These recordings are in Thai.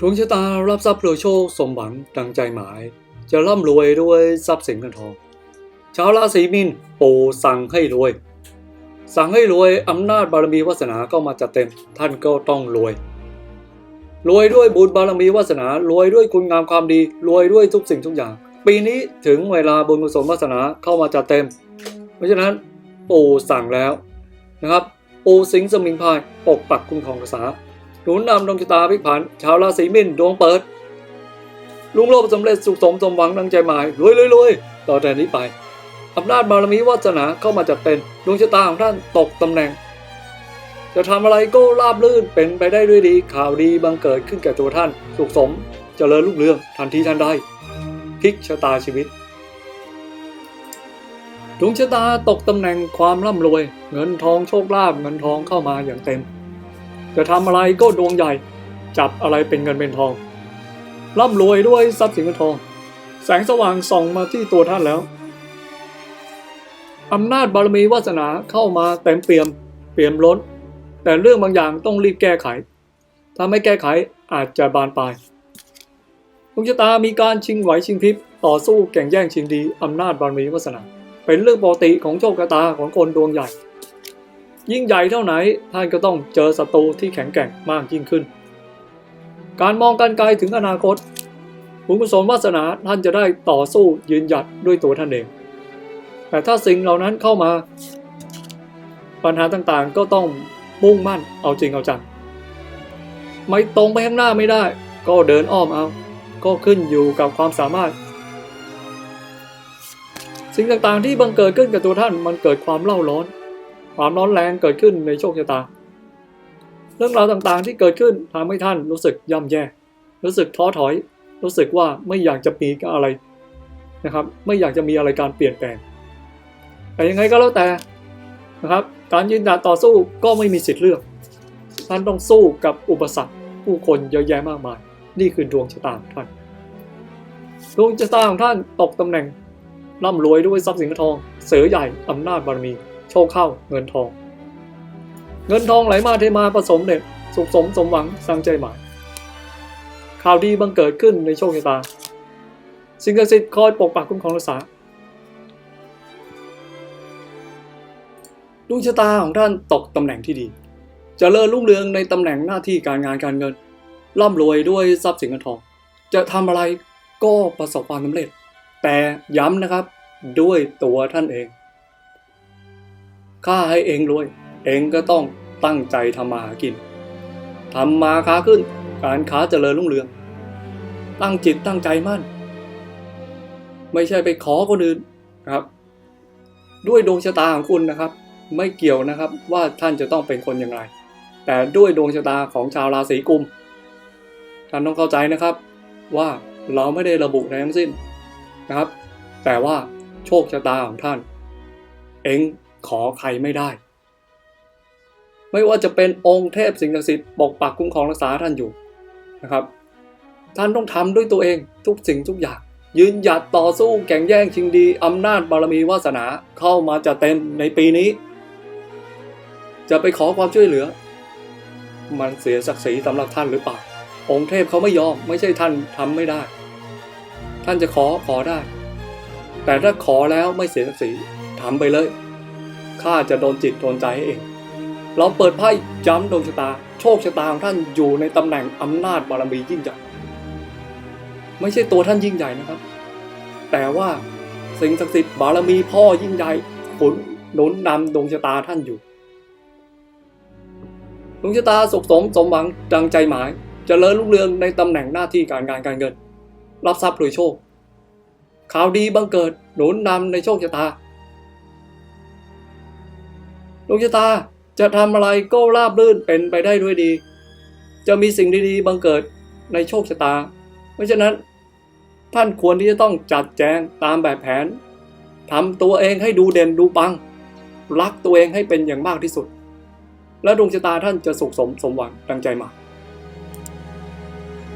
ดวงชะตารับทรัพย์รวยโชคสมหวังดังใจหมาย จะร่ำรวยด้วยทรัพย์สินเงินทอง ชาวราศีมีนปู่สั่งให้รวย สั่งให้รวยอำนาจบารมีวาสนาก็มาจัดเต็ม ท่านก็ต้องรวย รวยด้วยบุญบารมีวาสนารวยด้วยคุณงามความดี รวยด้วยทุกสิ่งทุกอย่าง ปีนี้ถึงเวลาบุญกุศลวาสนาเข้ามาจัดเต็ม เพราะฉะนั้นปู่สั่งแล้วนะครับ ปู่สิงสมิงพายปกปักคุ้มครองรักษา หนุนนำดวงชะตาพิกผัน ชาวราศีมีนดวงเปิด ลุงโลภสำเร็จสุขสมสมหวังดังใจหมายรวยรวยรวยต่อแต่นี้ไปอำนาจบารมีวาสนาเข้ามาจัดเต็มดวงชะตาของท่านตกตำแหน่ง จะทำอะไรก็ราบรื่นเป็นไปได้ด้วยดีข่าวดีบังเกิดขึ้นแก่ตัวท่าน สุขสมเจริญรุ่งเรืองทันทีทันใดพลิกชะตาชีวิตดวงชะตาตกตำแหน่งความร่ำรวย เงินทองโชคลาภเงินทองเข้ามาอย่างเต็ม จะทำอะไรก็ดวงใหญ่ จับอะไรเป็นเงินเป็นทอง ร่ำรวยด้วยทรัพย์สินเงินทอง แสงสว่างส่องมาที่ตัวท่านแล้วอำนาจบารมีวาสนาเข้ามาเต็มเปี่ยม เปี่ยมล้น แต่เรื่องบางอย่างต้องรีบแก้ไข ถ้าไม่แก้ไขอาจจะบานปลายดวงชะตามีการชิงไหวชิงพริบต่อสู้แข่งแย่งชิงดีอำนาจบารมีวาสนา เป็นเรื่องปกติของโชคชะตาของคนดวงใหญ่ ยิ่งใหญ่เท่าไหนท่านก็ต้องเจอศัตรูที่แข็งแกร่งมากยิ่งขึ้น การมองการไกลถึงอนาคตบุญกุศลวาสนาท่านจะได้ต่อสู้ยืนหยัดด้วยตัวท่านเอง แต่ถ้าสิ่งเหล่านั้นเข้ามา ปัญหาต่างๆก็ต้องมุ่งมั่นเอาจริงเอาจังไม่ตรงไปข้างหน้าไม่ได้ ก็เดินอ้อมเอา ก็ขึ้นอยู่กับความสามารถ สิ่งต่างๆที่บังเกิดขึ้นกับตัวท่านมันเกิดความเล่าร้อน ความร้อนแรงเกิดขึ้นในโชคชะตา เรื่องราวต่างๆที่เกิดขึ้นทำให้ท่านรู้สึกย่ำแย่ รู้สึกท้อถอย รู้สึกว่าไม่อยากจะมีอะไรนะครับ ไม่อยากจะมีอะไรการเปลี่ยนแปลง แต่ยังไงก็แล้วแต่นะครับ การยืนหยัดต่อสู้ก็ไม่มีสิทธิ์เลือก ท่านต้องสู้กับอุปสรรคผู้คนเยอะแยะมากมาย นี่คือดวงชะตาของท่าน ดวงชะตาของท่านตกตำแหน่งร่ำรวยด้วยทรัพย์สินเงินทอง เสือใหญ่อำนาจบารมี ชคเข้าเงินทอง เงินทองไหลมาเทมาผสมเด็ดสุขสมสมหวังสร้างใจหมาย ข่าวดีบังเกิดขึ้นในโชคชะตา สิ่งศักดิ์สิทธิ์คอยปกปักคุ้มครองรักษาดวงชะตาของท่านตกตำแหน่งที่ดีจเจริญรุ่งเรืองในตำแหน่งหน้าที่การงานการเงิน ร่ำรวยด้วยทรัพย์สินเงินทอง จะทำอะไรก็ประสบความสำเร็จ แต่ย้ำนะครับด้วยตัวท่านเอง ข้าให้เองรวย เองก็ต้องตั้งใจทำมาหากินทำมาค้าขึ้น การค้าเจริญรุ่งเรือง ตั้งจิตตั้งใจมั่น ไม่ใช่ไปขอคนอื่นนะครับ ด้วยดวงชะตาของคุณนะครับ ไม่เกี่ยวนะครับว่าท่านจะต้องเป็นคนอย่างไร แต่ด้วยดวงชะตาของชาวราศีกุมท่านต้องเข้าใจนะครับว่าเราไม่ได้ระบุในทั้งสิ้นนะครับ แต่ว่าโชคชะตาของท่าน เอง ขอใครไม่ได้ ไม่ว่าจะเป็นองค์เทพสิ่งศักดิ์สิทธิ์ปกปักคุ้มครองรักษาท่านอยู่นะครับ ท่านต้องทำด้วยตัวเองทุกสิ่งทุกอย่าง ยืนหยัดต่อสู้แข่งแย่งชิงดีอำนาจบารมีวาสนาเข้ามาจะเต็มในปีนี้ จะไปขอความช่วยเหลือ มันเสียศักดิ์ศรีสำหรับท่านหรือเปล่าองค์เทพเขาไม่ยอมไม่ใช่ท่านทำไม่ได้ ท่านจะขอขอได้ แต่ถ้าขอแล้วไม่เสียศักดิ์ศรีทำไปเลย ข้าจะโดนจิตโดนใจให้เอง เราเปิดไพ่ย้ำดวงชะตา โชคชะตาของท่านอยู่ในตำแหน่งอำนาจบารมียิ่งใหญ่ไม่ใช่ตัวท่านยิ่งใหญ่นะครับ แต่ว่าสิ่งศักดิ์สิทธิ์บารมีพ่อยิ่งใหญ่หนุนหนุนนำดวงชะตาท่านอยู่ดวงชะตาสุขสมสมหวังดังใจหมายจเจริญรุ่งเรืองในตำแหน่งหน้าที่การงานการเงิน รับทรัพย์โดยโชค ข่าวดีบังเกิดหนุนนำในโชคชะตา ดวงชะตาจะทำอะไรก็ราบรื่นเป็นไปได้ด้วยดี จะมีสิ่งดีๆบังเกิดในโชคชะตา เพราะฉะนั้น ท่านควรที่จะต้องจัดแจงตามแบบแผนทำตัวเองให้ดูเด่นดูปัง รักตัวเองให้เป็นอย่างมากที่สุด และดวงชะตาท่านจะสุขสมสมหวังดังใจมา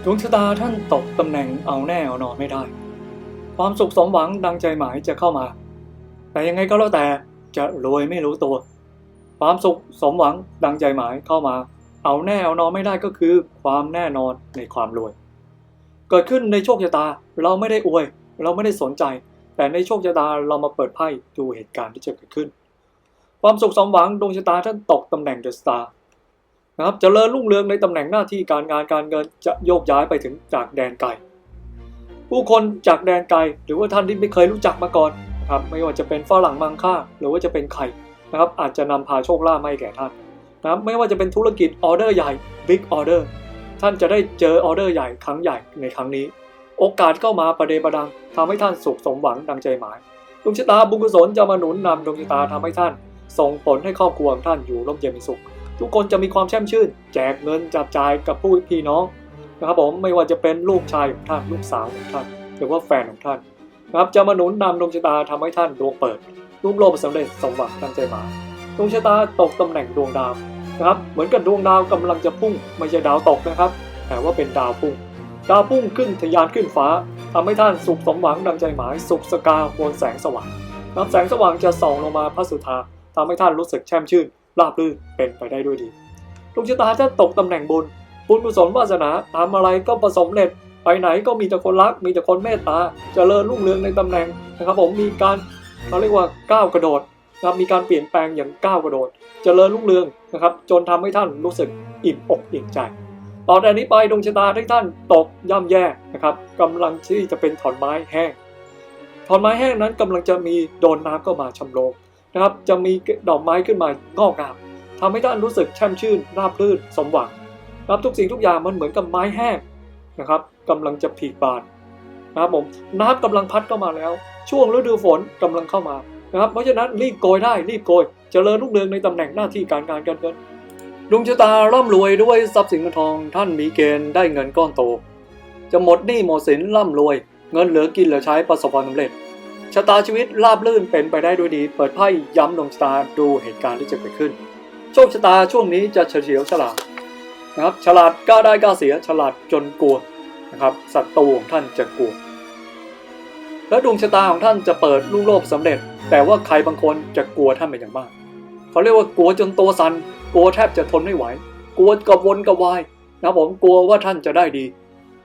ดวงชะตาท่านตกตำแหน่งเอาแน่เอานอนไม่ได้ ความสุขสมหวังดังใจหมายจะเข้ามา แต่ยังไงก็แล้วแต่จะรวยไม่รู้ตัว ความสุขสมหวังดังใจหมายเข้ามา เอาแน่เอานอนไม่ได้ก็คือความแน่นอนในความรวย เกิดขึ้นในโชคชะตาเราไม่ได้อวย เราไม่ได้สนใจ แต่ในโชคชะตาเรามาเปิดไพ่ดูเหตุการณ์ที่จะเกิดขึ้น ความสุขสมหวังดวงชะตาท่านตกตำแหน่งเดอะสตาร์นะครับเจริญรุ่งเรืองในตำแหน่งหน้าที่การงานการเงินจะโยกย้ายไปถึงจากแดนไกล ผู้คนจากแดนไกลหรือว่าท่านที่ไม่เคยรู้จักมาก่อนครับไม่ว่าจะเป็นฝรั่งมังค่าหรือว่าจะเป็นใคร นะครับอาจจะนำพาโชคลาภมาให้แก่ท่านนะครับไม่ว่าจะเป็นธุรกิจออเดอร์ใหญ่บิ๊กออเดอร์ท่านจะได้เจอออเดอร์ใหญ่ครั้งใหญ่ในครั้งนี้ โอกาสเข้ามาประเดประดังทำให้ท่านสุขสมหวังดังใจหมายดวงชะตาบุญกุศลจะมาหนุนนำดวงชะตาทำให้ท่าน ส่งผลให้ครอบครัวของท่านอยู่ร่มเย็นเป็นสุข ทุกคนจะมีความแช่มชื่น แจกเงินจับจ่ายกับผู้พี่น้องนะครับผมไม่ว่าจะเป็นลูกชายของท่านลูกสาวของท่าน หรือว่าแฟนของท่านนะครับจะมาหนุนนำดวงชะตาทำให้ท่านดวงเปิด รุ่งโรจน์สำเร็จสมหวังดังใจหมายดวงชะตาตกตำแหน่งดวงดาวนะครับ เหมือนกับดวงดาวกำลังจะพุ่ง ไม่ใช่ดาวตกนะครับ แต่ว่าเป็นดาวพุ่ง ดาวพุ่งขึ้นทะยานขึ้นฟ้าทำให้ท่านสุขสมหวังดังใจหมาย สุขสกาบนแสงสว่างน้ำแสงสว่างจะส่องลงมาพระสุธาทำให้ท่านรู้สึกแช่มชื่นราบรื่นเป็นไปได้ด้วยดีดวงชะตาถ้าตกตำแหน่งบุญ บุญกุศลวาสนาทำอะไรก็ประสบเร็จไปไหนก็มีแต่คนรัก มีแต่คนเมตตาจะเจริญรุ่งเรืองในตำแหน่งนะครับผมมีการ เขาเรียกว่าก้าวกระโดดนะครับมีการเปลี่ยนแปลงอย่างก้าวกระโดดเจริญรุ่งเรืองนะครับ จนทำให้ท่านรู้สึกอิ่มอกอิ่มใจต่อจากนี้ไปดวงชะตาที่ท่านตกย่ำแย่นะครับกำลังที่จะเป็นถอนไม้แห้งถอนไม้แห้งนั้นกำลังจะมีโดนน้ำเข้ามาชำโลงนะครับ จะมีดอกไม้ขึ้นมางอกงามทำให้ท่านรู้สึกแช่มชื่นราบรื่นสมหวังนะครับทุกสิ่งทุกอย่างมันเหมือนกับไม้แห้งนะครับกำลังจะผลิบาน นะครับผมน้ำกำลังพัดเข้ามาแล้ว ช่วงฤดูฝนกำลังเข้ามานะครับเพราะฉะนั้นรีบโกยได้รีบโกยเจริญรุ่งเรืองในตำแหน่งหน้าที่การงานการเงินดวงชะตาร่ำรวยด้วยทรัพย์สินเงินทอง ท่านมีเกณฑ์ได้เงินก้อนโต จะหมดหนี้หมดสินร่ำรวย เงินเหลือกินเหลือใช้ประสบความสำเร็จชะตาชีวิตราบรื่นเป็นไปได้ด้วยดี เปิดไพ่ย้ำดวงชะตาดูเหตุการณ์ที่จะเกิดขึ้น โชคชะตาช่วงนี้จะเฉลียวฉลาดนะครับฉลาดกล้าได้กล้าเสียฉลาดจนกลัว นะครับศัตรูของท่านจะกลัวและดวงชะตาของท่านจะเปิดลุ่งโลภสำเร็จ แต่ว่าใครบางคนจะกลัวท่านเป็นอย่างมากเขาเรียกว่ากลัวจนตัวสัน่นกลัวแทบจะทนไม่ไหว กลัวกระวนกระวายนะผมกลัวว่าท่านจะได้ดี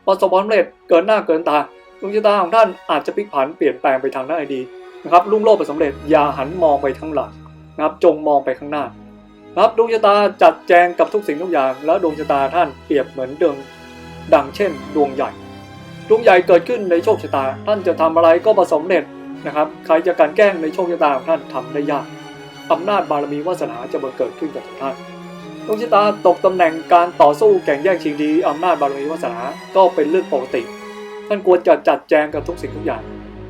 ประสบความสำเร็จเกินหน้าเกินตาดวงชะตาของท่านอาจจะพลิกผันเปลี่ยนแปลงไปทางด้านดีนะครับลุ่งโลภไปสำเร็จอย่าหันมองไปข้างหลังนะครับจงมองไปข้างหน้านะครับดวงชะตาจัดแจงกับทุกสิ่งทุกอย่าง แล้วดวงชะตาท่านเปรียบเหมือนดวง ดังเช่น ดวงใหญ่ ดวงใหญ่เกิดขึ้นในโชคชะตา ท่านจะทำอะไรก็ประสมเร็จนะครับ ใครจะกลันแกล้งในโชคชะตาของท่านทำได้ยากอำนาจบารมีวาสนาจะบังเกิดขึ้นกับทุกท่านดวงชะตาตกตำแหน่งการต่อสู้แข่งแย่งชิงดีอำนาจบารมีวาสนาก็เป็นเรื่องปกติ ท่านควรจะจัดแจงกับทุกสิ่งทุกอย่าง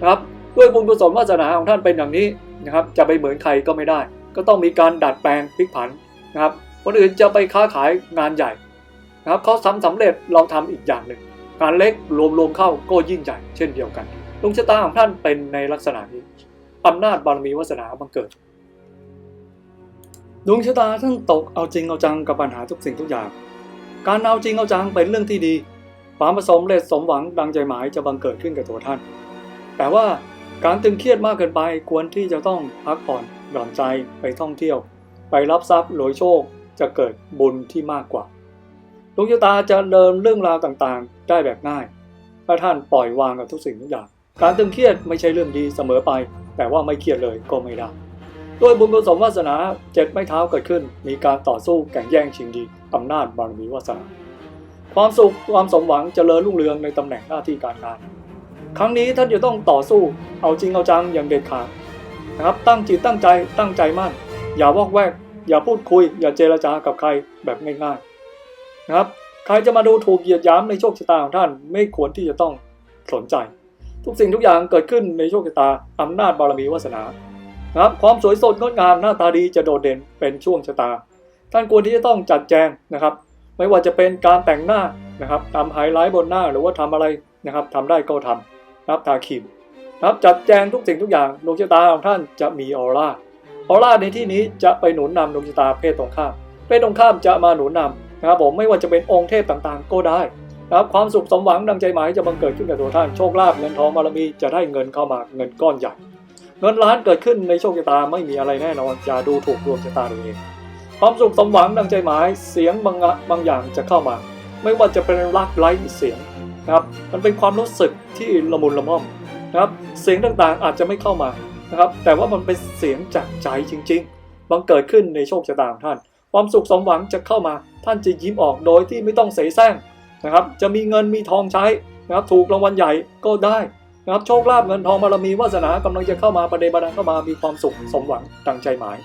นะครับด้วยบุญกุศลวาสนาของท่านเป็นอย่างนี้นะครับจะไปเหมือนใครก็ไม่ได้ ก็ต้องมีการดัดแปลงพลิกผันนะครับคนอื่นจะไปค้าขายงานใหญ่ นะครับเขาทำสำเร็จเราทำอีกอย่างหนึ่งงานเล็กรวมๆเข้าก็ยิ่งใหญ่เช่นเดียวกันดวงชะตาของท่านเป็นในลักษณะนี้อำนาจบารมีวาสนาบังเกิดดวงชะตาท่านตกเอาจริงเอาจังกับปัญหาทุกสิ่งทุกอย่าง การเอาจริงเอาจังเป็นเรื่องที่ดี ความประสมเร็จสมหวังดังใจหมายจะบังเกิดขึ้นกับตัวท่าน แต่ว่าการตึงเครียดมากเกินไปควรที่จะต้องพักผ่อนหย่อนใจไปท่องเที่ยว ไปรับทรัพย์โรยโชคจะเกิดบุญที่มากกว่า ดวงชะตาจะเดินเรื่องราวต่างๆ ได้แบบง่ายถ้าท่านปล่อยวางกับทุกสิ่งทุกอย่าง การตึงเครียดไม่ใช่เรื่องดีเสมอไป แต่ว่าไม่เครียดเลยก็ไม่ได้ด้วยบุญกุศลวาสนาเจ็ดไม้เท้าเกิดขึ้น มีการต่อสู้แข่งแย่งชิงดีอำนาจบารมีวาสนา ความสุขความสมหวังเจริญรุ่งเรืองในตำแหน่งหน้าที่การงาน ครั้งนี้ท่านจะต้องต่อสู้ เอาจริงเอาจังอย่างเด็ดขาดนะครับตั้งจิตตั้งใจตั้งใจมั่น อย่าวอกแวก อย่าพูดคุย อย่าเจรจากับใครแบบง่ายๆ นะครับ ใครจะมาดูถูกเหยียดหยามในโชคชะตาของท่าน ไม่ควรที่จะต้องสนใจ ทุกสิ่งทุกอย่างเกิดขึ้นในโชคชะตาอำนาจบารมีวาสนานะครับความสวยสดงดงามหน้าตาดีจะโดดเด่นเป็นช่วงชะตา ท่านควรที่จะต้องจัดแจงนะครับ ไม่ว่าจะเป็นการแต่งหน้านะครับทำไฮไลท์บนหน้าหรือว่าทำอะไรนะครับทำได้ก็ทำนะครับทาครีมนะครับจัดแจงทุกสิ่งทุกอย่างดวงชะตาของท่านจะมีออร่าออร่าในที่นี้จะไปหนุนนำดวงชะตาเพศตรงข้ามเพศตรงข้ามจะมาหนุนนำ นะครับผมไม่ว่าจะเป็นองค์เทพต่างๆ ก็ได้นะครับความสุขสมหวังดังใจหมายจะบังเกิดขึ้นกับตัวท่านโชคลาภเงินทองบารมีจะได้เงินเข้ามาเงินก้อนใหญ่เงินล้านเกิดขึ้นในโชคชะตาไม่มีอะไรแน่นอนอย่าดูถูกดวงชะตาตัวเอง ความสุขสมหวังดังใจหมายเสียงบางบางอย่างจะเข้ามา ไม่ว่าจะเป็นรักไร้เสียงนะครับมันเป็นความรู้สึกที่ละมุนละม่อมนะครับเสียงต่างๆอาจจะไม่เข้ามานะครับแต่ว่ามันเป็นเสียงจากใจจริงๆบังเกิดขึ้นในโชคชะตาของท่าน ความสุขสมหวังจะเข้ามา ท่านจะยิ้มออกโดยที่ไม่ต้องเสแสร้งนะครับจะมีเงินมีทองใช้นะครับถูกรางวัลใหญ่ก็ได้นะครับโชคลาภเงินทองบารมีวาสนากำลังจะเข้ามาประเดประดังเข้ามามีความสุขสมหวังดังใจหมาย